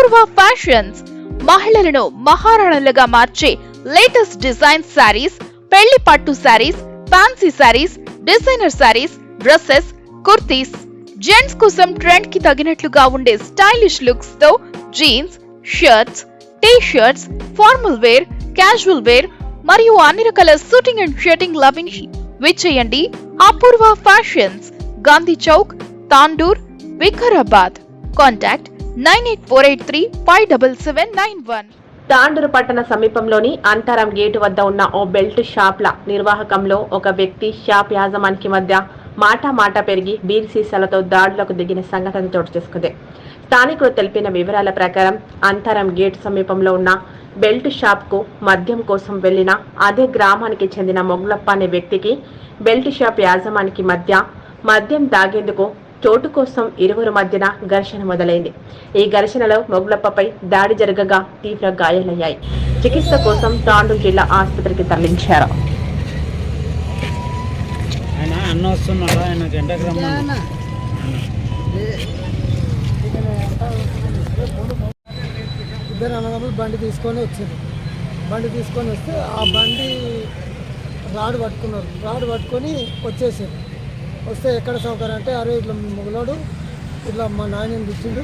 అపూర్వ fashions మహిళలను మహారాణులుగా మార్చే latest design saris పెళ్ళి పట్టు saris fancy saris designer saris dresses kurtis gents కోసం ట్రెండ్కి తగినట్లుగా ఉండే stylish లుక్స్తో jeans shirts T shirts formal wear casual wear మరియు అన్ని రకాల షూటింగ్ అండ్ షర్టింగ్ లభించి విచ్చేయండి Apoorva fashions Gandhi Chowk Tandur Vikarabad. Contact nine eight four eight three five double seven nine one. Tandur పట్టణ సమీపంలోని అంతరం గేటు వద్ద ఉన్న ఓ belt షాప్ల నిర్వాహకంలో ఒక వ్యక్తి షాప్ యాజమానికి మధ్య మాట మాట పెరిగి బీర్ సీసాలతో దాడులకు దిగిన సంఘటన చోటు చేసుకుంది. స్థానికులు తెలిపిన వివరాల ప్రకారం అంతరం గేట్ సమీపంలో ఉన్న బెల్ట్ షాప్కు మద్యం కోసం వెళ్ళిన అదే గ్రామానికి చెందిన మొగ్లప్ప అనే వ్యక్తికి బెల్ట్ షాప్ యాజమానికి మధ్య మద్యం తాగేందుకు చోటు కోసం ఇరువురు మధ్యన ఘర్షణ మొదలైంది. ఈ ఘర్షణలో మొగ్లప్పపై దాడి జరగగా తీవ్ర గాయాలయ్యాయి. చికిత్స కోసం తాండూరు జిల్లా ఆసుపత్రికి తరలించారు. ఇద్దరు అన్నదమ్ములు బండి తీసుకొని వచ్చారు. బండి తీసుకొని వస్తే ఆ బండి రాడు పట్టుకున్నారు. రాడు పట్టుకొని వచ్చేసారు. వస్తే ఎక్కడ సౌకర్యం అంటే అరే ఇట్లా మీ మొగలోడు ఇట్లా మా నాయనని తెచ్చిండు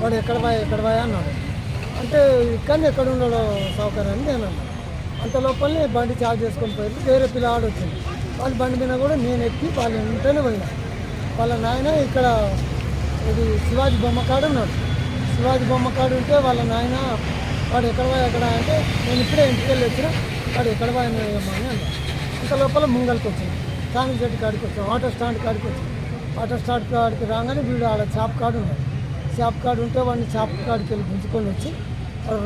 వాడు ఎక్కడ పోయా ఎక్కడ పోయా అన్నాడు. అంటే ఇక్కడ ఎక్కడ ఉన్నాడో సౌకర్యం అని నేను అన్నాను. అంత లోపలనే బండి చార్జ్ చేసుకొని పోయి వేరే పిల్లవాడు వచ్చింది వాళ్ళ బండి మీద కూడా నేను ఎక్కి వాళ్ళ ఇంటనే పోయినా. వాళ్ళ నాయన ఇక్కడ ఇది శివాజీ బొమ్మ కాడు ఉన్నాడు. శివాజీ బొమ్మ కాడు ఉంటే వాళ్ళ నాయన వాడు ఎక్కడ పోయి ఎక్కడ అంటే నేను ఇప్పుడే ఇంటికి వెళ్ళి వచ్చిన వాడు ఎక్కడ పోయినా ఏమో అని అన్నాడు. ఇంత లోపల ముంగల్కి వచ్చింది. కాంగ్రెస్ చెట్టు కాడికి వచ్చాం ఆటో స్టాండ్ కాడికి వచ్చాం. ఆటో స్టాండ్ కాడికి రాగానే వీడు ఆడ చాప్ కాడు ఉన్నాడు. చాప్ కాడు ఉంటే వాడిని చాప్ కాడికి వెళ్ళి గుంజుకొని వచ్చి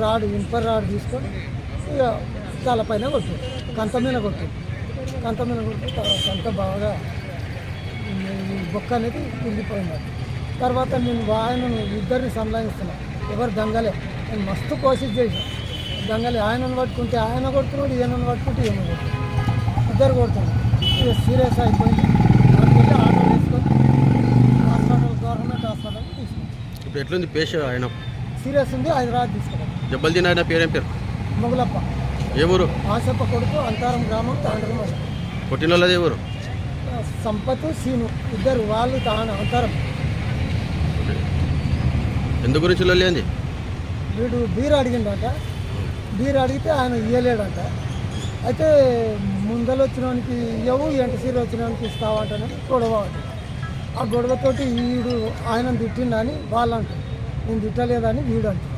రాడు ఇనుప రాడు తీసుకొని ఇక తలపైన కొట్టు కంత మీద కొట్టు కంత మీద కొట్టి తర్వాత బాగా ఈ బొక్క అనేది కుంగిపోయింది తర్వాత నేను ఆయనను ఇద్దరిని సంలాయిస్తున్నా. ఎవరు దంగలే. నేను మస్తు కోషిష్ చేశాను. దంగలే ఆయనను పట్టుకుంటే ఆయన కొడుతున్నాడు ఈయనను పట్టుకుంటే ఈయన కొడుతున్నాడు. ఇద్దరు కొడుతున్నాడు ఇక సీరియస్ అయిపోయింది అందుకే ఆటో వేసుకొని హాస్పిటల్ గవర్నమెంట్ హాస్పిటల్ తీసుకున్నాం ఇప్పుడు ఎట్లుంది పేష ఆయన? సీరియస్ ఉంది హైదరాబాద్ తీసుకున్నాం దెబ్బలు తిన్న ఆయన పేరేం పేరు? మొగులప్ప. ఏ ఊరు? ఆశప్ప కొడుకు అంతారం గ్రామం తాండ్రం వాళ్ళది ఏ ఊరు? సంపత్ సీను. ఇద్దరు వాళ్ళు తాను అంతరం. ఎందు గురించి లొల్లేంది వీడు బీర్ అడిగిండట. బీర్ అడిగితే ఆయన ఇయ్యలేడంట. అయితే ముందలు వచ్చినవానికి ఇవ్వవు ఎంట సీర వచ్చినవానికి ఇస్తావంటనే గొడవ ఆ గొడవతోటి వీడు ఆయన తిట్టిండని వాళ్ళు అంటారు నేను తిట్టలేదని వీడు అంటారు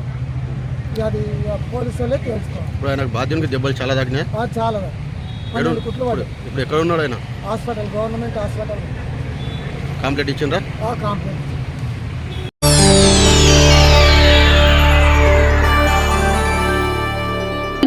అది పోలీసు వాళ్ళే తెలుసుకోవాలి. బాధ్యునికి దెబ్బలు చాలా తగ్గినాయి? చాలా పన్నెండు కుట్లు పడి ఇప్పుడు ఎక్కడ ఉన్నాడు ఆయన? Hospital government hospital. కంప్లైంట్ ఇచ్చిండ్రా? కాంప్లైంట్